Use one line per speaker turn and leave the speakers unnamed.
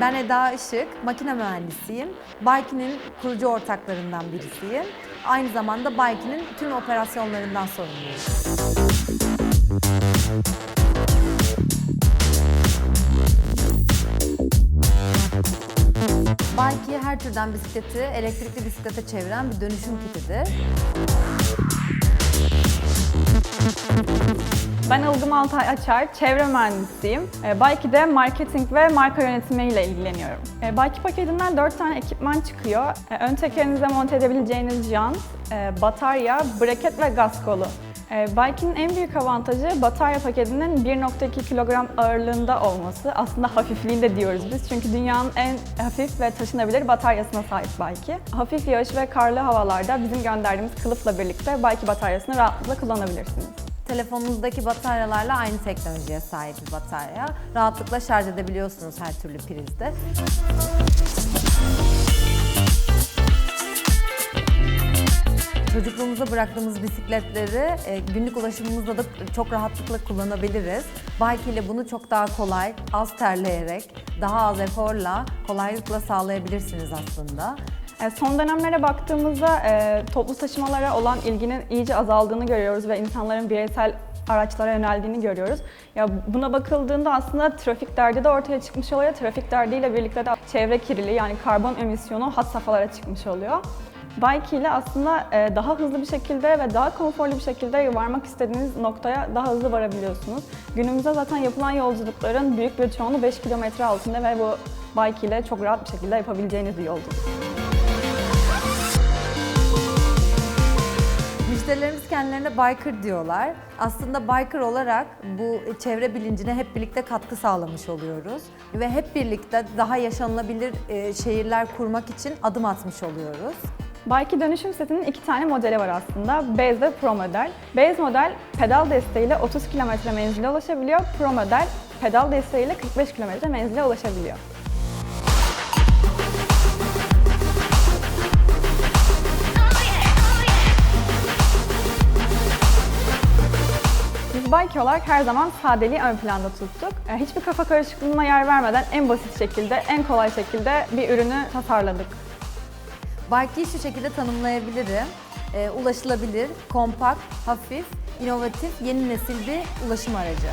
Ben Eda Işık, makine mühendisiyim. Bayki'nin kurucu ortaklarından birisiyim. Aynı zamanda Bayki'nin tüm operasyonlarından sorumluyum. Bayki her türden bisikleti elektrikli bisiklete çeviren bir dönüşüm kitidir.
Ben Ilgım Altay Açar, çevre mühendisiyim. E, Bike'de marketing ve marka yönetimiyle ilgileniyorum. E, Bike paketinden 4 tane ekipman çıkıyor. E, Ön tekerinize monte edebileceğiniz jant, e, batarya, braket ve gaz kolu. Bike'in en büyük avantajı batarya paketinin 1.2 kilogram ağırlığında olması. Aslında hafifliğinde diyoruz biz çünkü dünyanın en hafif ve taşınabilir bataryasına sahip Bike. Hafif yağış ve karlı havalarda bizim gönderdiğimiz kılıfla birlikte Bike bataryasını rahatlıkla kullanabilirsiniz.
Telefonunuzdaki bataryalarla aynı teknolojiye sahip bir batarya. Rahatlıkla şarj edebiliyorsunuz her türlü prizde. Çocukluğumuza bıraktığımız bisikletleri e, günlük ulaşımımızda da çok rahatlıkla kullanabiliriz. Bike ile bunu çok daha kolay, az terleyerek, daha az eforla kolaylıkla sağlayabilirsiniz aslında.
E, Son dönemlere baktığımızda e, toplu taşımalara olan ilginin iyice azaldığını görüyoruz ve insanların bireysel araçlara yöneldiğini görüyoruz. Ya buna bakıldığında aslında trafik derdi de ortaya çıkmış oluyor. Trafik derdiyle birlikte de çevre kirliliği yani karbon emisyonu had safhalara çıkmış oluyor. Bike ile aslında e, daha hızlı bir şekilde ve daha konforlu bir şekilde varmak istediğiniz noktaya daha hızlı varabiliyorsunuz. Günümüzde zaten yapılan yolculukların büyük bir çoğunluğu 5 kilometre altında ve bu bike ile çok rahat bir şekilde yapabileceğiniz bir yolculuk.
Müşterilerimiz kendilerine biker diyorlar. Aslında biker olarak bu çevre bilincine hep birlikte katkı sağlamış oluyoruz. Ve hep birlikte daha yaşanılabilir e, şehirler kurmak için adım atmış oluyoruz.
Bike dönüşüm setinin iki tane modeli var aslında. Base ve Pro model. Base model pedal desteğiyle 30 km menzile ulaşabiliyor. Pro model pedal desteğiyle 45 km menzile ulaşabiliyor. Biz Bike olarak her zaman sadeliği ön planda tuttuk. E, Hiçbir kafa karışıklığına yer vermeden en basit şekilde, en kolay şekilde bir ürünü tasarladık.
Bike'yi şu şekilde tanımlayabilirim. E, ulaşılabilir, kompakt, hafif, inovatif, yeni nesil bir ulaşım aracı.